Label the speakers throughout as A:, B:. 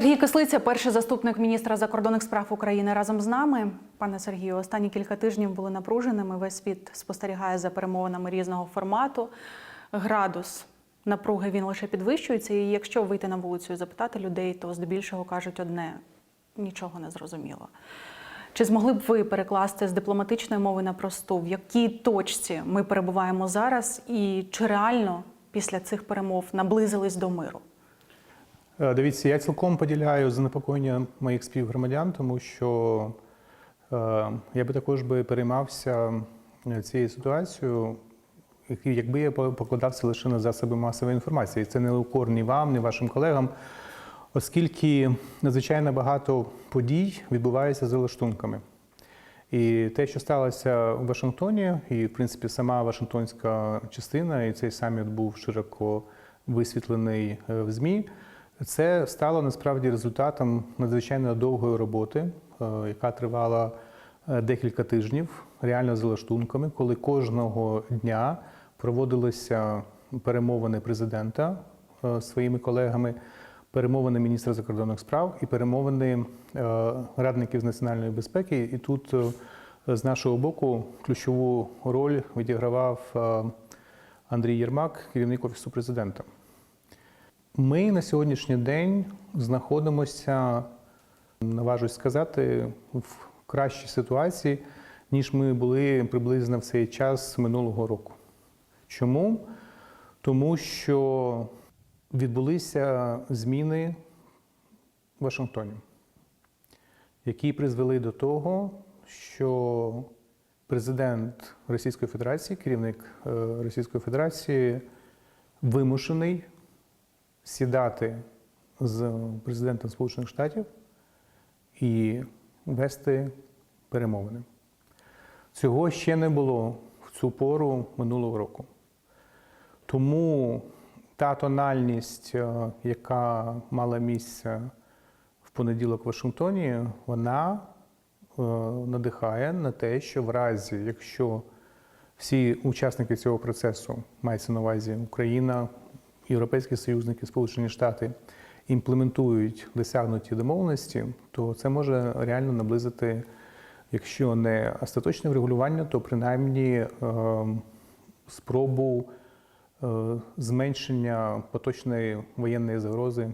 A: Сергій Кислиця, перший заступник міністра закордонних справ України, разом з нами. Пане Сергію, останні кілька тижнів були напруженими. Весь світ спостерігає за перемовинами різного формату. Градус напруги він лише підвищується. І якщо вийти на вулицю і запитати людей, то здебільшого кажуть одне нічого не зрозуміло. Чи змогли б ви перекласти з дипломатичної мови на просту, в якій точці ми перебуваємо зараз, і чи реально після цих перемов наблизились до миру?
B: Е, Дивіться, я цілком поділяю занепокоєння моїх співгромадян, тому що е, я би також би переймався е, цією ситуацією, якби я покладався лише на засоби масової інформації. Це не укор ні вам, ні вашим колегам, оскільки надзвичайно багато подій відбувається за лаштунками. І те, що сталося в Вашингтоні, і в принципі сама Вашингтонська частина, і цей саміт був широко висвітлений в ЗМІ. Це стало насправді результатом надзвичайно довгої роботи, е, яка тривала е, декілька тижнів, реально за лаштунками, коли кожного дня проводилися перемовини президента е, своїми колегами, перемовини міністра закордонних справ і перемовини радників з національної безпеки. І тут з нашого боку ключову роль відігравав Андрій Єрмак, керівник офісу президента. Ми на сьогоднішній день знаходимося, наважусь сказати, в кращій ситуації, ніж ми були приблизно в цей час минулого року. Чому? Тому що відбулися зміни в Вашингтоні, які призвели до того, що президент Російської Федерації, керівник е, Російської Федерації, вимушений сідати з президентом Сполучених Штатів і вести перемовини. Цього ще не було в цю пору минулого року. Тому та тональність, е, яка мала місце в понеділок в Вашингтоні, вона е, надихає на те, що в разі, якщо всі учасники цього процесу, мається на увазі Україна, європейські союзники, Сполучені Штати, імплементують досягнуті домовленості, то це може реально наблизити, якщо не остаточне врегулювання, то принаймні е, спробу е, зменшення поточної воєнної загрози е,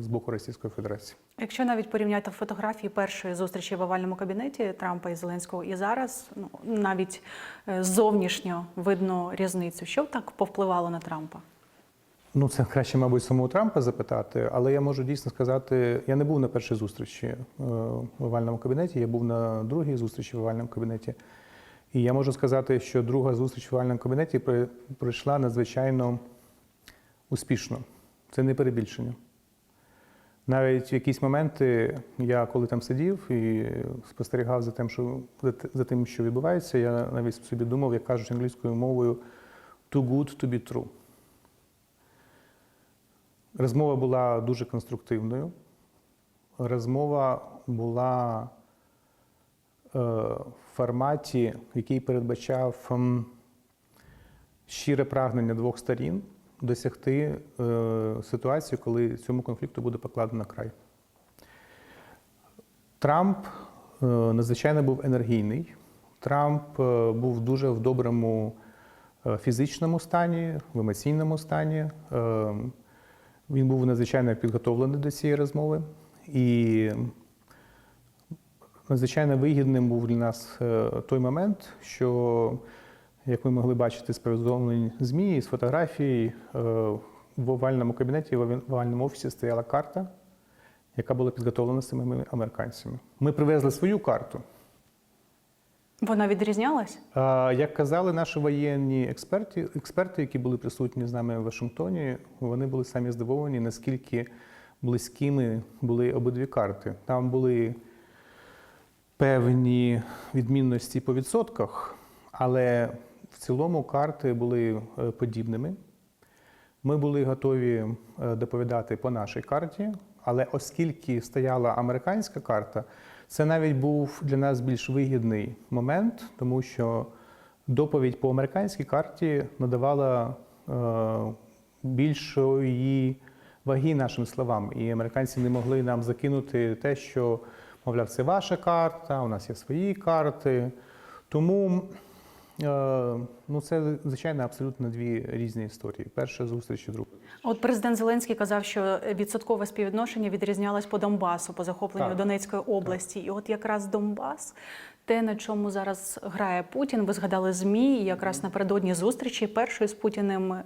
B: з боку Російської Федерації.
A: Якщо навіть порівняти фотографії першої зустрічі в овальному кабінеті Трампа і Зеленського і зараз, ну навіть е, зовнішньо видно різницю. Що так повпливало на Трампа?
B: Ну, це краще, мабуть, самого Трампа запитати, але я можу дійсно сказати, я не був на першій зустрічі е, в овальному кабінеті, я був на другій зустрічі в овальному кабінеті. І я можу сказати, що друга зустріч в овальному кабінеті пройшла надзвичайно успішно. Це не перебільшення. Навіть в якісь моменти я, коли там сидів і спостерігав за тим, що, за тим, що відбувається, я навіть собі думав, як кажуть англійською мовою, too good to be true. Розмова була дуже конструктивною. Розмова була е, в форматі, який передбачав ем, щире прагнення двох сторін досягти е, ситуацію, коли цьому конфлікту буде покладено край. Трамп е, надзвичайно був енергійний. Трамп був дуже в доброму фізичному стані, в емоційному стані. Він був надзвичайно підготовлений до цієї розмови. І надзвичайно вигідним був для нас е, той момент, що, як ви могли бачити з повідомлень ЗМІ, з фотографій, е, в овальному кабінеті, в овальному офісі стояла карта, яка була підготовлена самими американцями. Ми привезли свою карту.
A: Вона відрізнялась?
B: Як казали наші воєнні експерти, експерти, які були присутні з нами в Вашингтоні, вони були самі здивовані, наскільки близькими були обидві карти. Там були певні відмінності по відсотках, але в цілому карти були е, подібними. Ми були готові е, доповідати по нашій карті, але оскільки стояла американська карта, це навіть був для нас більш вигідний момент, тому що доповідь по американській карті надавала е, більшої ваги нашим словам. І американці не могли нам закинути те, що, мовляв, це ваша карта, у нас є свої карти. Тому ну, це, звичайно, абсолютно дві різні історії. Перша зустріч і друга.
A: От президент Зеленський казав, що відсоткове співвідношення відрізнялось по Донбасу, по захопленню
B: Так.
A: Донецької області. І от якраз Донбас, те, на чому зараз грає Путін, ви згадали ЗМІ, і якраз напередодні зустрічі першої з Путіним е,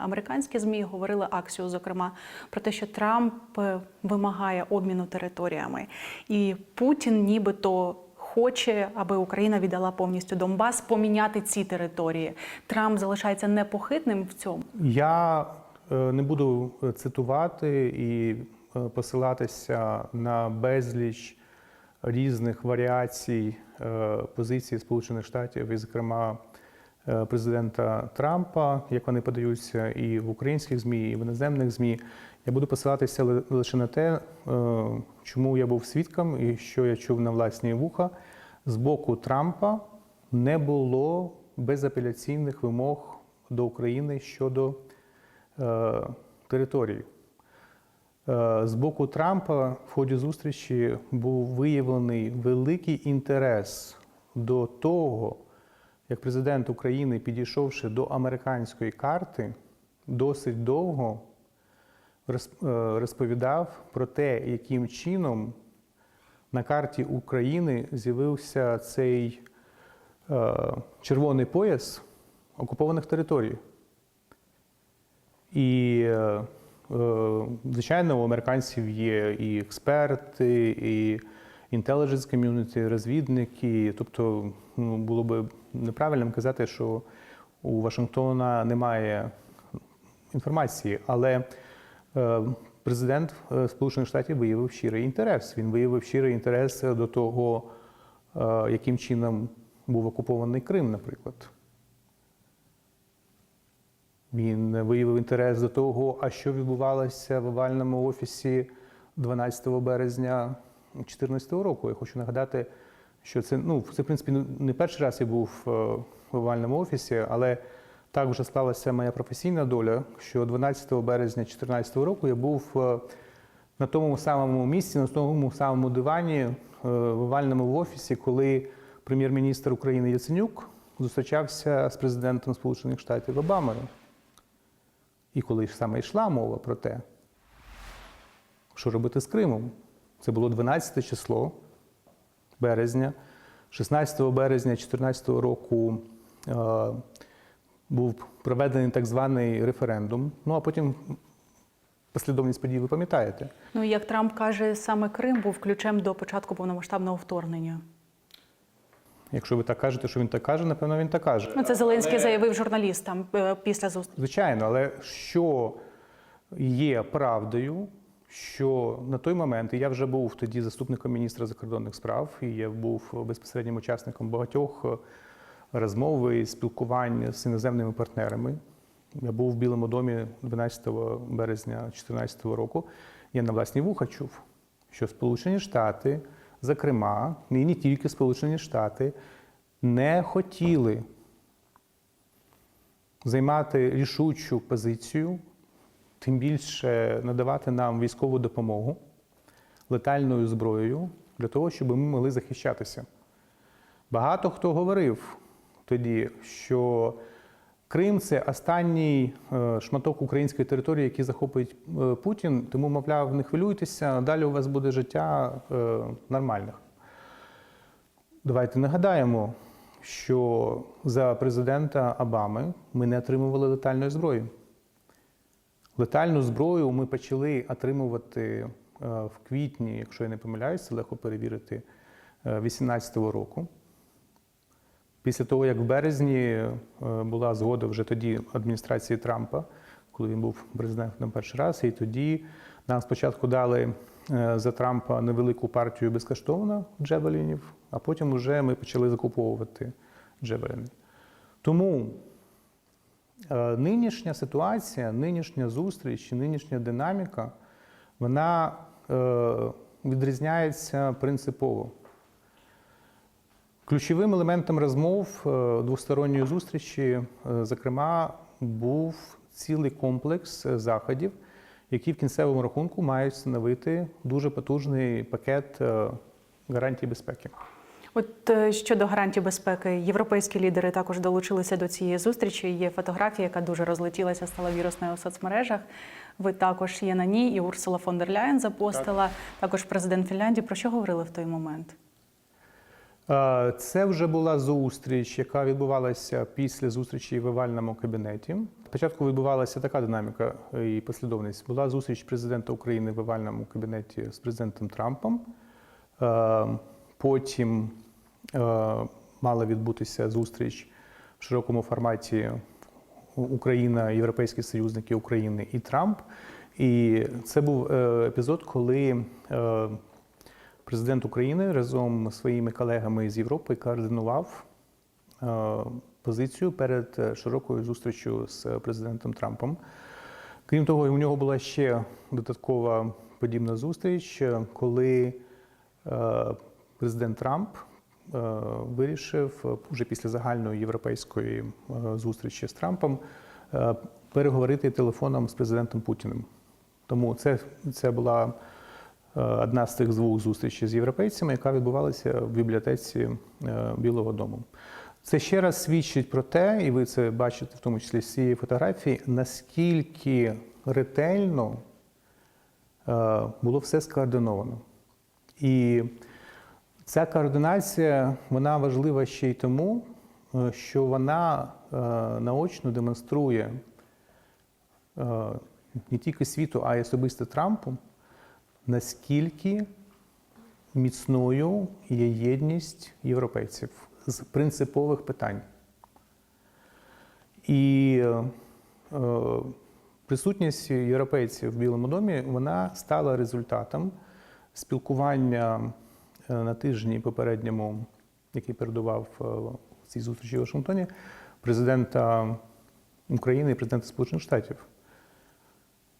A: американські ЗМІ говорили акцію, зокрема, про те, що Трамп е, вимагає обміну територіями. І Путін нібито. Хоче, аби Україна віддала повністю Донбас, поміняти ці території. Трамп залишається непохитним в цьому.
B: Я е, не буду цитувати і е, посилатися на безліч різних варіацій е, позиції Сполучених Штатів, і, зокрема, президента Трампа, як вони подаються і в українських ЗМІ, і в іноземних ЗМІ. Я буду посилатися лише на те, е, чому я був свідком і що я чув на власні вуха. З боку Трампа не було безапеляційних вимог до України щодо е, території. Е, З боку Трампа в ході зустрічі був виявлений великий інтерес до того, як президент України, підійшовши до американської карти, досить довго розповідав про те, яким чином на карті України з'явився цей е, червоний пояс окупованих територій. І, е, е, звичайно, у американців є і експерти, і intelligence community, розвідники. Тобто, ну, було б неправильним казати, що у Вашингтона немає інформації, але е, президент е, Сполучених Штатів виявив щирий інтерес. Він виявив щирий інтерес до того, е, яким чином був окупований Крим, наприклад. Він виявив інтерес до того, а що відбувалося в овальному офісі 12 березня 2014 року. Я хочу нагадати, що це, ну, це, в принципі, не- перший раз я був е, в овальному офісі, але так вже склалася моя професійна доля, що 12 березня 2014 року я був е, на тому самому місці, на тому самому дивані е, в овальному в офісі, коли прем'єр-міністр України Яценюк зустрічався з президентом Сполучених Штатів Обамою. І коли саме йшла мова про те, що робити з Кримом, це було 12 число березня, 16 березня 2014 року е, був проведений так званий референдум. Ну а потім послідовність подій ви пам'ятаєте.
A: Ну, як Трамп каже, саме Крим був ключем до початку повномасштабного вторгнення.
B: Якщо ви так кажете, що він так каже, напевно, він так каже.
A: Ну, це Зеленський заявив журналістам е, після зустрічі.
B: Звичайно, але що є правдою, що на той момент, і я вже був тоді заступником міністра закордонних справ, і я був безпосереднім учасником багатьох е, розмов і спілкувань з іноземними партнерами. Я був в Білому домі 12 березня 2014 року. Я на власні вуха чув, що Сполучені Штати, зокрема, і не тільки Сполучені Штати, не хотіли займати рішучу позицію, тим більше надавати нам військову допомогу летальною зброєю для того, щоб ми могли захищатися. Багато хто говорив тоді, що Крим це останній е, шматок української території, який захопить е, Путін, тому, мовляв, не хвилюйтеся, далі у вас буде життя е, нормальних. Давайте нагадаємо, що за президента Обами ми не отримували летальної зброї. Летальну зброю ми почали отримувати в квітні, якщо я не помиляюся, легко перевірити, е, 2018 року. Після того, як в березні е, була згода вже тоді адміністрації Трампа, коли він був президентом перший раз, і тоді нам спочатку дали е, за Трампа невелику партію безкоштовно джевелінів, а потім вже ми почали закуповувати джевеліни. Тому е, нинішня ситуація, нинішня зустріч, нинішня динаміка, вона відрізняється принципово. Ключовим елементом розмов е, двосторонньої зустрічі, е, зокрема, був цілий комплекс е, заходів, які в кінцевому рахунку мають встановити дуже потужний пакет гарантій безпеки.
A: От щодо гарантій безпеки, європейські лідери також долучилися до цієї зустрічі. Є фотографія, яка дуже розлетілася, стала вірусною у соцмережах. Ви також є на ній, і Урсула фон дер Ляєн запостила, також президент Фінляндії. Про що говорили в той момент?
B: Це вже була зустріч, яка відбувалася після зустрічі в овальному кабінеті. Спочатку відбувалася така динаміка і послідовність. Була зустріч президента України в овальному кабінеті з президентом Трампом. Потім мала відбутися зустріч в широкому форматі Україна, європейські союзники України і Трамп. І це був е, епізод, коли е, президент України разом з своїми колегами з Європи координував е, позицію перед е, широкою зустрічю з президентом Трампом. Крім того, у нього була ще додаткова подібна зустріч, е, коли президент Трамп вирішив вже після загальної європейської зустрічі з Трампом переговорити телефоном з президентом Путіним. Тому це, це була одна з тих двох зустрічей з європейцями, яка відбувалася в бібліотеці е, Білого Дому. Це ще раз свідчить про те, і ви це бачите в тому числі з цієї фотографії, наскільки ретельно е, було все скоординовано. І ця координація вона важлива ще й тому, е, що вона е, наочно демонструє е, не тільки світу, а й особисто Трампу, наскільки міцною є єдність європейців з принципових питань. І е, присутність європейців в Білому домі вона стала результатом спілкування е, на тижні попередньому, який передував е, цій зустрічі в Вашингтоні, президента України і президента Сполучених Штатів.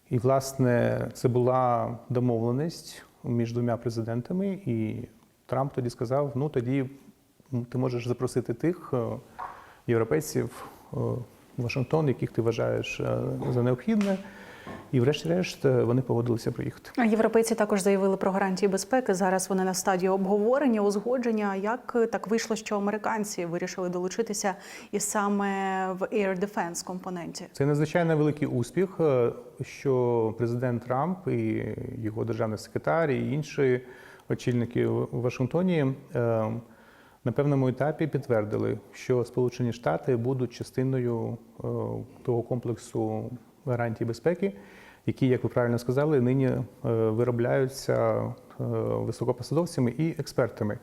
B: І, власне, це була домовленість між двома президентами, і Трамп тоді сказав: ну тоді ти можеш запросити тих е, європейців е, в Вашингтон, яких ти вважаєш е, за необхідне. І, врешті-решт, е, вони погодилися приїхати.
A: А Європейці також заявили про гарантії безпеки. Зараз вони на стадії обговорення, узгодження. Як е, так вийшло, що американці вирішили долучитися і саме в Air Defense компоненті?
B: Це надзвичайно великий успіх, е, що президент Трамп і його державний секретар, і інші очільники в Вашингтоні на певному етапі підтвердили, що Сполучені Штати будуть частиною того комплексу гарантій безпеки, які, як ви правильно сказали, нині е, виробляються е, високопосадовцями і експертами.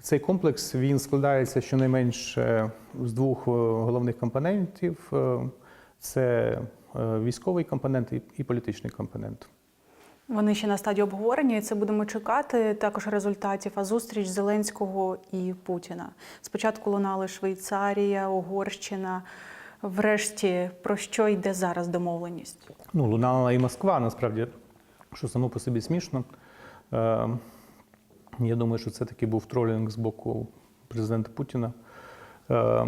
B: Цей комплекс він складається щонайменше з двох е, головних компонентів: це військовий компонент і політичний компонент.
A: Вони ще на стадії обговорення, і це будемо чекати також результатів. А зустріч Зеленського і Путіна. Спочатку лунали Швейцарія, Угорщина. Врешті про що йде зараз домовленість?
B: Ну, лунала і Москва, насправді, що само по собі смішно. Е, я думаю, що це таки був тролінг з боку президента Путіна. Е,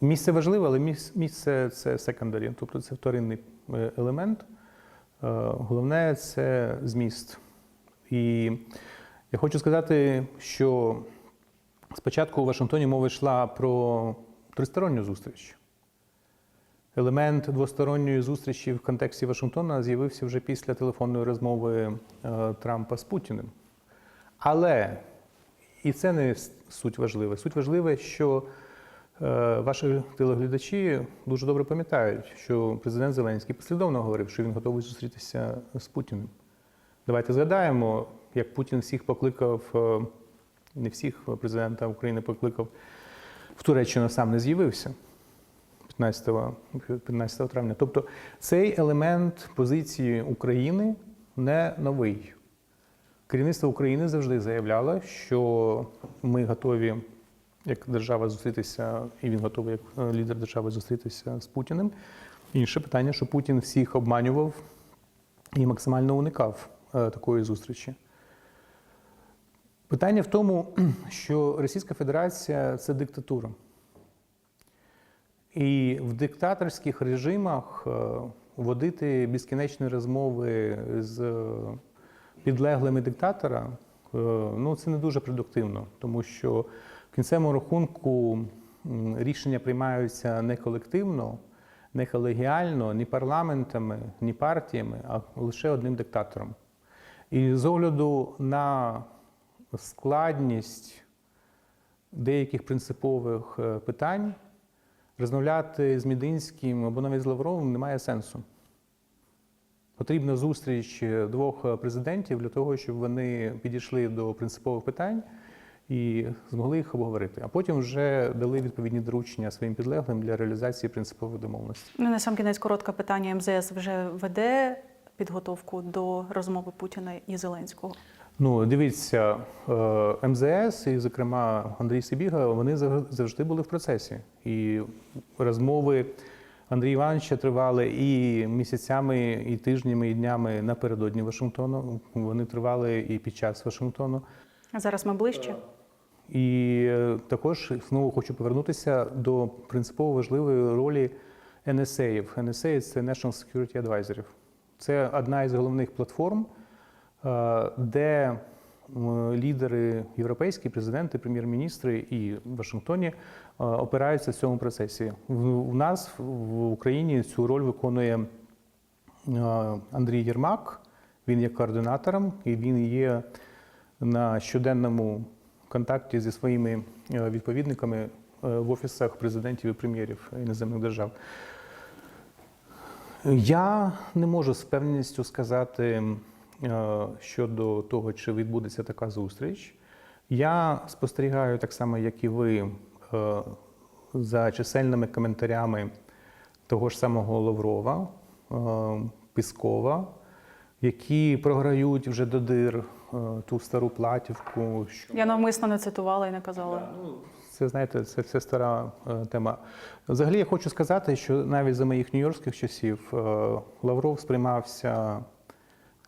B: місце важливе, але місце це секондарі, тобто це вторинний е, елемент. Головне це зміст. І я хочу сказати, що спочатку у Вашингтоні мова йшла про тристоронню зустріч. Елемент двосторонньої зустрічі в контексті Вашингтона з'явився вже після телефонної розмови е, Трампа з Путіним. Але і це не суть важливе. Суть важливе, що е, ваші телеглядачі дуже добре пам'ятають, що президент Зеленський послідовно говорив, що він готовий зустрітися з Путіним. Давайте згадаємо, як Путін всіх покликав, е, не всіх президента України покликав в Туреччину, сам не з'явився. 15, 15 травня. Тобто цей елемент позиції України не новий. Керівництво України завжди заявляло, що ми готові як держава зустрітися, і він готовий як е, лідер держави зустрітися з Путіним. Інше питання, що Путін всіх обманював і максимально уникав е, такої зустрічі. Питання в тому, що Російська Федерація це диктатура. І в диктаторських режимах е, водити безкінечні розмови з е, підлеглими диктатора, е, ну це не дуже продуктивно, тому що в кінцевому рахунку рішення приймаються не колективно, не колегіально, ні парламентами, ні партіями, а лише одним диктатором. І з огляду на складність деяких принципових питань розмовляти з Мідинським або навіть з Лавровим немає сенсу. Потрібна зустріч двох президентів для того, щоб вони підійшли до принципових питань і змогли їх обговорити. А потім вже дали відповідні доручення своїм підлеглим для реалізації принципових домовленостей.
A: Ну, на сам кінець коротке питання. МЗС вже веде підготовку до розмови Путіна і Зеленського.
B: Ну, дивіться, е, МЗС і, зокрема, Андрій Сибіга, вони завжди були в процесі. І розмови Андрія Івановича тривали і місяцями, і тижнями, і днями напередодні Вашингтону. Вони тривали і під час Вашингтону.
A: А зараз ми ближче.
B: І е, також знову хочу повернутися до принципово важливої ролі NSA. NSA – це National Security Advisor. Це одна із головних платформ, де лідери європейські, президенти, прем'єр-міністри і в Вашингтоні е, опираються в цьому процесі. У нас в Україні цю роль виконує е, Андрій Єрмак. Він є координатором і він є на щоденному контакті зі своїми е, відповідниками е, в офісах президентів і прем'єрів іноземних держав. Я не можу з певністю сказати е, щодо того, чи відбудеться така зустріч. Я спостерігаю так само, як і ви, е, за чисельними коментарями того ж самого Лаврова, е, Піскова, які програють вже до дир е, ту стару платівку. що
A: Я навмисно не цитувала і не казала.
B: це знаєте, це, це стара е, тема. Взагалі, я хочу сказати, що навіть за моїх нью-йоркських часів е, Лавров сприймався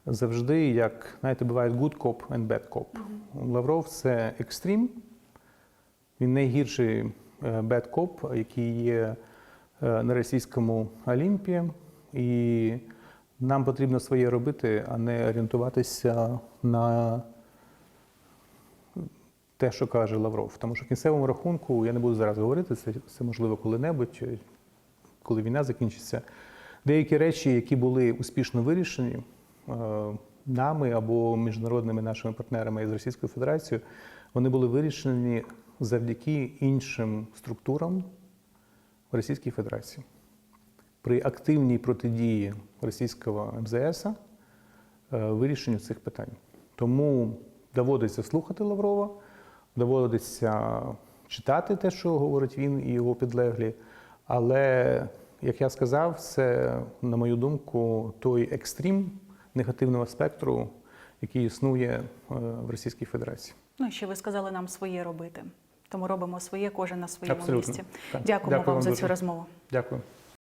B: завжди, як знаєте, буває good cop and bad cop. Лавров це екстрім, він найгірший е, bad cop, який є е, на російському Олімпі. І нам потрібно своє робити, а не орієнтуватися на те, що каже Лавров. Тому що в кінцевому рахунку, я не буду зараз говорити, це, це можливо коли-небудь, е, коли війна закінчиться. Деякі речі, які були успішно вирішені нами або міжнародними нашими партнерами з Російською Федерацією, вони були вирішені завдяки іншим структурам в Російській Федерації. При активній протидії російського МЗС е, вирішенню цих питань. Тому доводиться слухати Лаврова, доводиться читати те, що говорить він і його підлеглі. Але, як я сказав, це, на мою думку, той екстрім негативного спектру, який існує е, в Російській Федерації.
A: Ну ще ви сказали нам своє робити. Тому робимо своє, кожен на своєму
B: Абсолютно.
A: місці.
B: Так.
A: Дякуємо
B: Дякую
A: вам
B: вам
A: за
B: дуже.
A: цю розмову.
B: Дякую.